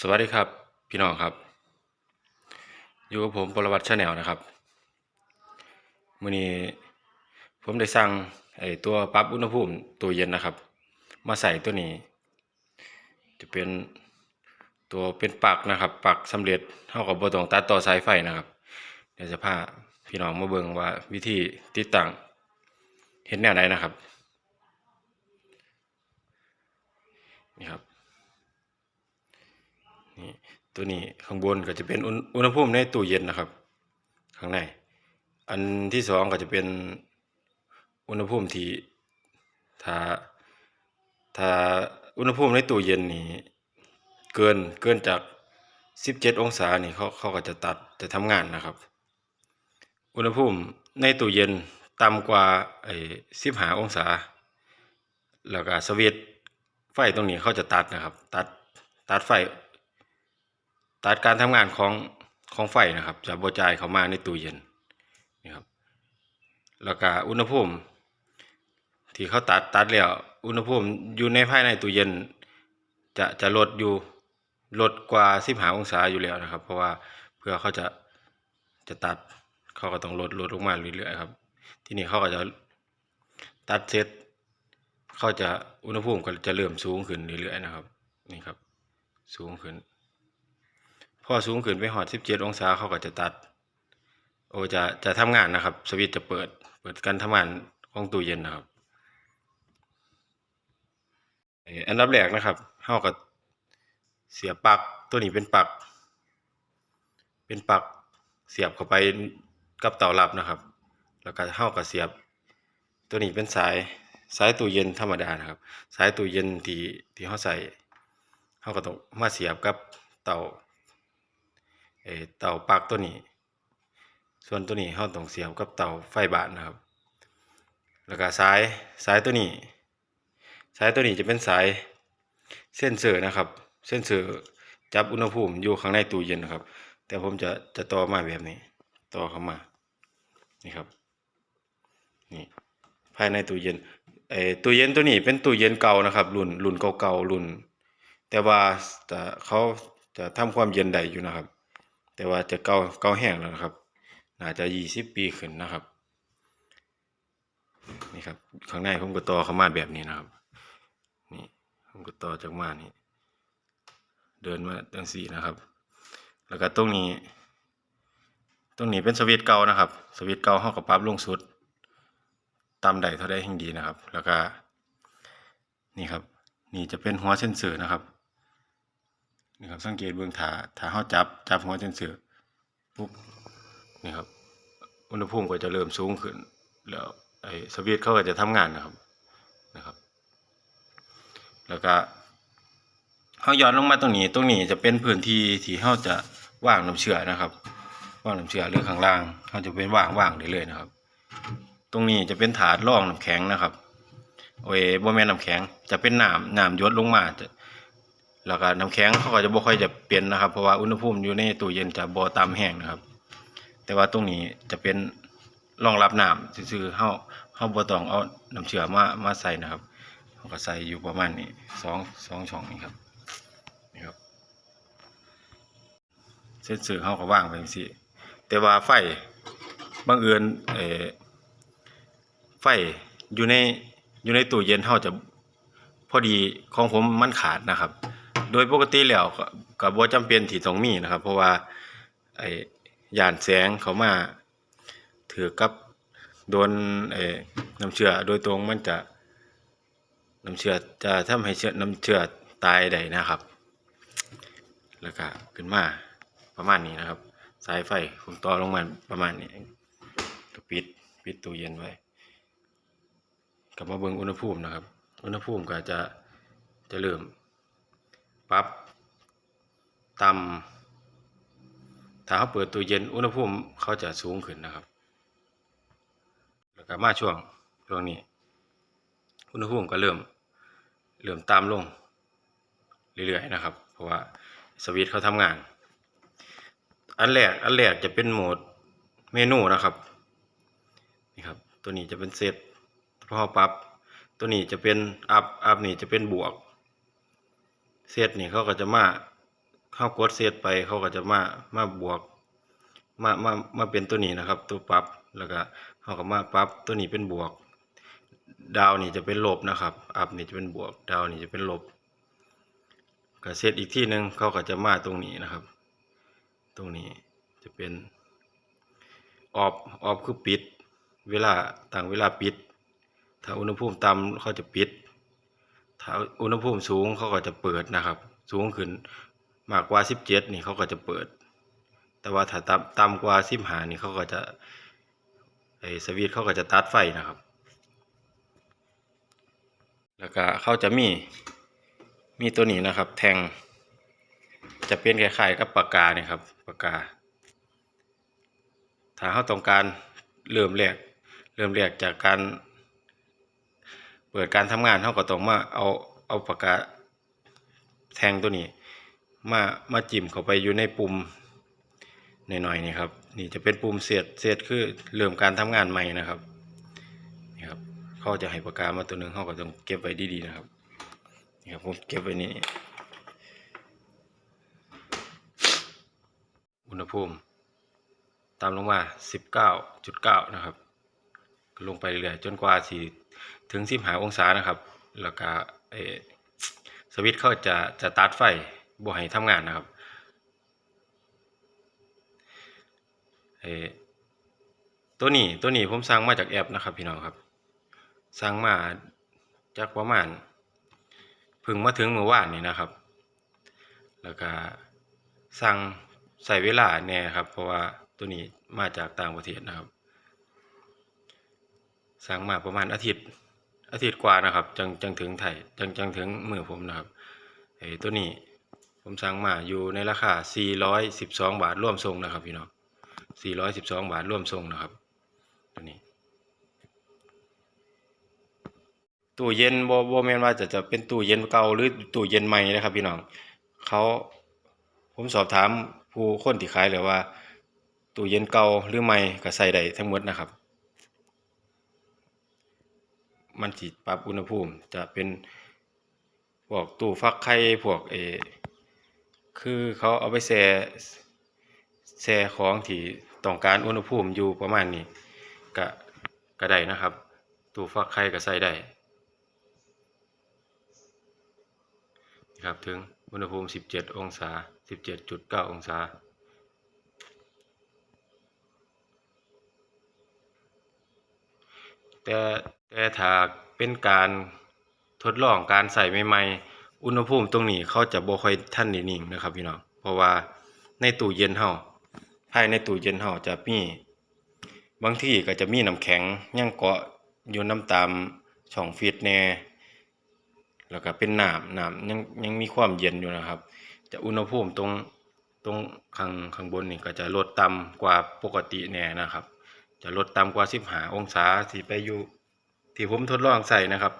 สวัสดีครับพี่น้องครับ อยู่กับผมปรวัตชาแนลนะครับมื่อนี้ผมได้สั่งไอ้ตัวปรับอุณหภูมิตัวเย็นนะครับ มาใส่ตัวนี้ จะเป็นตัวเป็นปักนะครับ ปักสำเร็จเท่ากับบตองตัดต่อสายไฟนะครับ เดี๋ยวจะพาพี่น้องมาเบิ่งว่าวิธีติดตั้งเห็นแนวไหนนะครับนี่ครับ ตัวนี้ข้างบนก็จะเป็นอุณอุณหภูมิในตู้เย็นนะครับ ข้างใน อันที่สองก็จะเป็นอุณหภูมิที่ถ้าถ้าอุณหภูมิในตู้เย็นนี่เกินเกินจากสิบเจ็ดองศานี่เขาเขาก็จะตัดจะทำงานนะครับ อุณหภูมิในตู้เย็นต่ำกว่าไอ้สิบห้าองศา แล้วก็สวิตไฟตรงนี้เขาจะตัดนะครับ ตัดตัดไฟ ตัดการทำงานของของไฟนะครับจะบจ่ายเข้ามาในตู้เย็นนี่ครับแล้วก็อุณหภูมิ ที่เขาตัดตัดแล้วอุณหภูมิอยู่ในภายในตู้เย็น จะจะลดอยู่ลดกว่าสิบหาองศาอยู่แล้วนะครับ เพราะว่าเพื่อเขาจะจะตัดเขาก็ต้องลดลดลงมาเรื่อยๆครับ ที่นี่เขาก็จะตัดเสร็จเขาจะอุณหภูมิก็จะเริ่มสูงขึ้นเรื่อยๆนะครับนี่ครับ สูงขึ้น พอสูงขึ้นไปหอดสิบเจ็ดองศาเขาก็จะตัด โอจะจะทำงานนะครับ สวิตจะเปิด เปิดการทำงานของตู้เย็นนะครับอันดับแรกนะครับเขาก็เสียบปลั๊กตัวนี้เป็นปลั๊กเป็นปลั๊กเสียบเข้าไปกับเตารับนะครับ แล้วก็เขาก็เสียบ ตัวนี้เป็นสายสายตู้เย็นธรรมดานะครับ สายตู้เย็นที่ที่เขาใส่เขาก็ต้องมาเสียบกับเตา เตาปลั๊กตัวนี้ ส่วนตัวนี้เราต้องเสียบกับเตาไฟบ้านนะครับ แล้วก็สายสายตัวนี้ สายตัวนี้จะเป็นสายเส้นเซอนะครับ เส้นเซอจับอุณหภูมิอยู่ข้างในตู้เย็นนะครับ แต่ผมจะจะต่อมาแบบนี้ ต่อเข้ามา นี่ครับ นี่ภายในตู้เย็นเออตู้เย็นตัวนี้เป็นตู้เย็นเก่านะครับรุ่นรุ่นเก่าๆรุ่น แต่ว่าจะเขาจะทำความเย็นได้อยู่นะครับ แต่ว่าจะเก่าเก่าแห้งแล้วนะครับ น่าจะยี่สิบปีขึ้นนะครับ นี่ครับ ข้างในผมก็ต่อเข้ามาแบบนี้นะครับ นี่ผมก็ต่อจากมานี่ เดินมาตั้งสี่นะครับ แล้วก็ตรงนี้ ตรงนี้เป็นสวิตเก่านะครับ สวิตเก่าเขาก็ปรับลงสุดตามใดเท่าใดแห่งดีนะครับ แล้วก็ นี่ครับ นี่จะเป็นหัวเส้นเสือนะครับ นี่ครับสังเกตเบื้องถาถ้าเขาจับจับหัวเส้นเสือปุ๊บนี่ครับอุณหภูมิก็จะเริ่มสูงขึ้น แล้วไอ้สวิตเขาก็จะทำงานนะครับนะครับ แล้วก็เขาย้อนลงมาตรงนี้ตรงนี้จะเป็นพื้นที่ที่เขาจะว่างน้ำเชื่อนะครับ ว่างน้ำเชื่อหรือข้างล่างเขาจะเป็นว่างว่างได้เลยนะครับ ตรงนี้จะเป็นถาดรองน้ำแข็งนะครับโอ้ยบ่แม่นน้ำแข็งจะเป็นน้ำน้ำยดลงมาจะ แล้วก็น้ำแข็งเขาก็จะบ่ค่อยจะเปลี่ยนนะครับ เพราะว่าอุณหภูมิอยู่ในตู้เย็นจะบ่ต่ำแห้งนะครับ แต่ว่าตรงนี้จะเป็นรองรับน้ำซื่อๆเฮาเฮาบ่ต้องเอาน้ำเชื่อมามาใส่นะครับเฮาก็ใส่อยู่ประมาณนี้สองสองช่องนี่ครับนี่ครับเส้นสื่อเฮาก็วางไว้จังซี่แต่ว่าไฟบังเอิญเออไฟอยู่ในอยู่ในตู้เย็นเฮาจะพอดีของผมมันขาดนะครับ โดยปกติแล้วก็ก็บ่จำเป็นที่ต้องมีนะครับ เพราะว่าไอ้ย่านแสงเขามาถือกับโดนไอ้น้ำเชื้อโดยตรงมันจะน้ำเชื้อจะทำให้เชื้อน้ำเชื้อตายได้นะครับ แล้วก็ขึ้นมาประมาณนี้นะครับ สายไฟผมต่อลงมาประมาณนี้ก็ปิดปิดตู้เย็นไว้กลับมาเบิ่งอุณหภูมินะครับ อุณหภูมิก็จะจะเริ่ม ปับต่ำถ้าเขาเปิดตู้เย็นอุณหภูมิเขาจะสูงขึ้นนะครับ แล้วก็มาช่วงช่วงนี้ อุณหภูมิก็เริ่มเริ่มต่ำลงเรื่อยๆนะครับ เพราะว่าสวิตช์เขาทำงาน อันแรกอันแรกจะเป็นโหมดเมนูนะครับนี่ครับ ตัวนี้จะเป็นเซตพอปรับตัวนี้จะเป็นอัพอัพนี่จะเป็นบวก เซตนี่เขาก็จะมาเข้ากดเซตไปเขาก็จะมามาบวกมามามาเป็นตัวนี้นะครับ ตัวปรับแล้วก็เขาก็มาปรับตัวนี้เป็นบวก ดาวนี่จะเป็นลบนะครับอัพนี่จะเป็นบวก ดาวนี่จะเป็นลบก็เซตอีกที่หนึ่งเขาก็จะมาตรงนี้นะครับ ตรงนี้จะเป็นออฟออฟคือปิด เวลาต่างเวลาปิด ถ้าอุณหภูมิต่ำเขาจะปิด ถ้าอุณหภูมิสูงเขาก็จะเปิดนะครับ สูงขึ้นมากกว่า 17 นี่เขาก็จะเปิด แต่ว่าถ้าต่ำต่ำกว่า15นี่เขาก็จะไอ้สวิตช์เขาก็จะตัดไฟนะครับ แล้วก็เขาจะมีมีตัวนี้นะครับ แทง จะเป็นคล้ายๆกับปากกาเนี่ยครับปากกา ถ้าเขาต้องการเริ่มแรกเริ่มแรกจากการ ปิดการทำงานเขาก็ต้องมาเอาเอาปากกาแทงตัวนี้มามาจิ้มเข้าไปอยู่ในปุ่มหน่อยๆนี่ครับนี่จะเป็นปุ่มเสียดเสียดคือเริ่มการทำงานใหม่นะครับนี่ครับเขาจะให้ปากกามาตัวหนึ่งเขาก็ต้องเก็บไว้ดีๆนะครับนี่ครับผมเก็บไว้นี่อุณหภูมิ ตามลงมา 19.9 นะครับ ลงไปเรื่อยๆจนกว่าสิถึง15องศานะครับ แล้วก็สวิตช์เขาจะจะตัดไฟบ่ให้ทำงานนะครับตัวนี้ตัวนี้ผมสั่งมาจากแอปนะครับพี่น้องครับสั่งมาจากประมาณพิ่งมาถึงเมื่อวานนี้นะครับ แล้วก็สั่งใส่เวลาแน่ครับ เพราะว่าตัวนี้มาจากต่างประเทศนะครับ สั่งมาประมาณอาทิตย์ อาทิตย์กว่านะครับ จังจังถึงไทยจังจังถึงมือผมนะครับไอ้ตัวนี้ผมสั่งมาอยู่ในราคา 412 บาทร่วมส่งนะครับพี่น้อง412 บาทร่วมส่งนะครับ ตัวนี้ตู้เย็นบ่บ่แมนว่าจะจะเป็นตู้เย็นเก่าหรือตู้เย็นใหม่นะครับพี่น้องเขาผมสอบถามผู้คนที่ขายเลยว่าตู้เย็นเก่าหรือใหม่ก็ใส่ได้ทั้งหมดนะครับ มันสิปรับอุณหภูมิ จะเป็นพวกตู้ฟักไข่พวกเอคือเขาเอาไปแช่แช่ของที่ต้องการอุณหภูมิอยู่ประมาณนี้ก็ก็ได้นะครับ ตู้ฟักไข่ก็ใส่ได้ครับถึงอุณหภูมิ 17 องศา 17.9 องศาแต่ แต่ถ้าเป็นการทดลองการใส่ใหม่ๆ อุณหภูมิตรงนี้เขาจะบ่ค่อยทันนิ่งนะครับพี่น้อง เพราะว่าในตู้เย็นเฮาภายในตู้เย็นเฮาจะมี บางที่ก็จะมีน้ำแข็งยังเกาะอยู่น้ำตามช่องฟีดแน่แล้วก็เป็นน้ำน้ำยังยังมีความเย็นอยู่นะครับ จะอุณหภูมิตรงตรงข้างข้างบนนี่ก็จะลดต่ำกว่าปกติแน่นะครับ จะลดต่ำกว่า 15 องศาสิไปอยู่ ที่ผมทดลองใส่นะครับ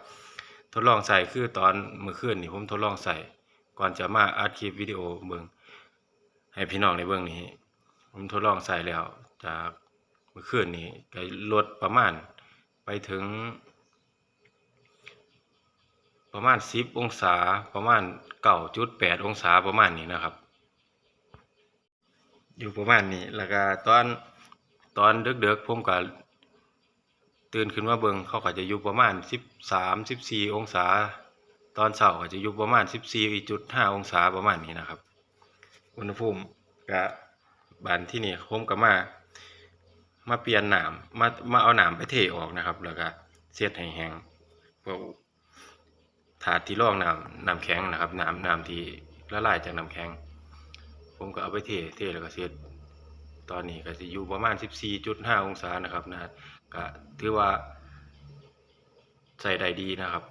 ทดลองใส่คือตอนเมื่อคืนนี่ผมทดลองใส่ก่อนจะมาอัดคลิปวิดีโอเบิ่งให้พี่น้องในเบิ่งนี้ ผมทดลองใส่แล้ว จากเมื่อคืนนี้ก็ลดประมาณไปถึง ประมาณ 10 องศาประมาณ9.8องศาประมาณนี้นะครับ อยู่ประมาณนี้แล้วก็ตอนตอนเดึกๆผมก็ ตื่นขึ้นมาเบิงเขาก็จะอยู่ประมาณ 13 14 องศา ตอนเช้าก็จะอยู่ประมาณ 14.5 องศาประมาณนี้นะครับ อุณหภูมิก็บานที่นี่ผมก็มา มาเปลี่ยนหน้ำมามาเอาหน้ำไปเทออกนะครับ แล้วก็เช็ดให้แห้งพวกถาดที่รองน้ำน้ำแข็งนะครับน้ำน้ำที่ละลายจากน้ำแข็ง ผมก็เอาไปเทเทแล้วก็เช็ด ตอนนี้ก็จะอยู่ประมาณ 14.5 องศานะครับนะก็ถือว่าใส่ได้ดีนะครับ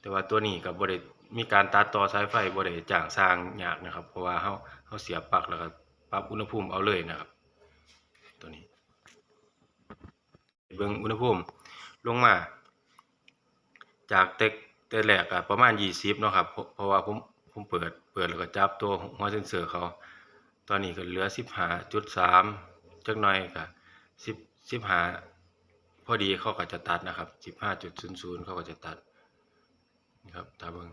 แต่ว่าตัวนี้ก็บ่ได้มีการตัดต่อสายไฟบ่ได้จ้างสร้างยากนะครับ เพราะว่าเฮาเฮาเสียบปลั๊กแล้วก็ปรับอุณหภูมิเอาเลยนะครับ ตัวนี้ เบิ่งอุณหภูมิลงมา จากเต็กแต่แรกอะประมาณ 20เนาะครับเพราะว่าผมผมเปิดเปิดแล้วก็จับตัวหัวเซ็นเซอร์เขา ตอนนี้ก็เหลือ15.3จักหน่อยก็10 15พอดีเขาก็จะตัดนะครับ15.00เขาก็จะตัดนะครับถ้าเบิง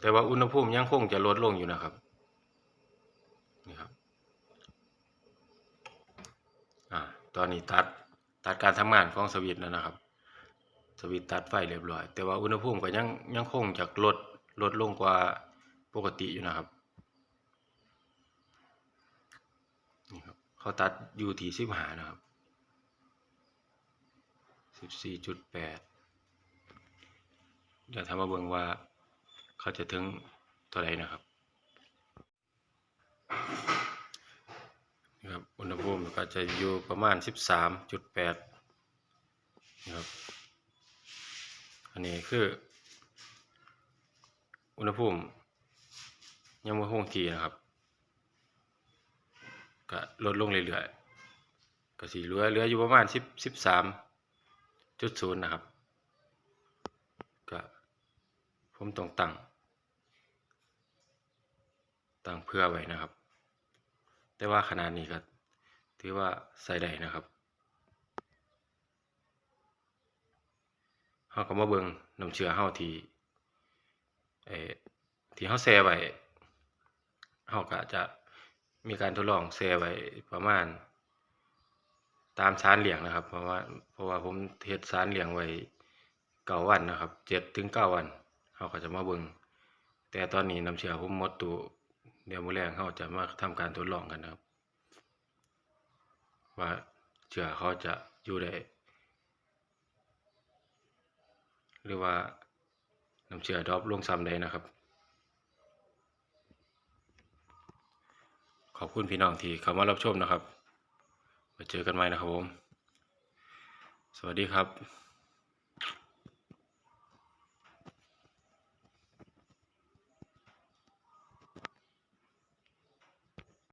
แต่ว่าอุณหภูมิยังคงจะลดลงอยู่นะครับนี่ครับอ่าตอนนี้ตัดตัดการทำงานของสวิตช์แล้วนะครับ สวิตช์ตัดไฟเรียบร้อย แต่ว่าอุณหภูมิก็ยังยังคงจะลดลดลงกว่าปกติอยู่นะครับ นี่ครับ เขาตัดอยู่ที่สิบหานะครับสิบสี่จุดแปดเดี๋ยวทำมาเบิ่งว่าเขาจะถึงเท่าไรนะครับนี่ครับอุณหภูมิก็จะอยู่ประมาณสิบสามจุดแปดนี่ครับอันนี้คือ อุณหภูมิยังไม่คงที่นะครับ ก็ลดลงเรื่อยๆก็สีเหลือเหลืออยู่ประมาณสิบสิบสามจุดศูนย์นะครับ ก็ผมต้องตั้งตั้งเพื่อไว้นะครับ แต่ว่าขนาดนี้ก็ถือว่าใส่ได้นะครับเฮาก็มาเบิ่งน้ำเชื้อเฮาที่เอที่เฮาแช่ไว้เฮาก็จะ มีการทดลองแช่ไว้ประมาณ ตามสารเหลี้ยงนะครับ เพราะว่าเพราะว่าผมเฮ็ดสารเหลี้ยงไว้เก้าวันนะครับเจ็ดถึงเก้าวันเฮาก็จะมาเบิ่งแต่ตอนนี้น้ำเชื้อผมหมดตู้เดี๋ยวมือแรงเฮาจะมาทำการทดลองกันนะครับ ว่าเชื้อเขาจะอยู่ได้หรือว่าน้ำเชื้อดรอปลงซ้ำใดนะครับ ขอบคุณพี่น้องที่เข้ามารับชมนะครับ มาเจอกันใหม่นะครับผม สวัสดีครับ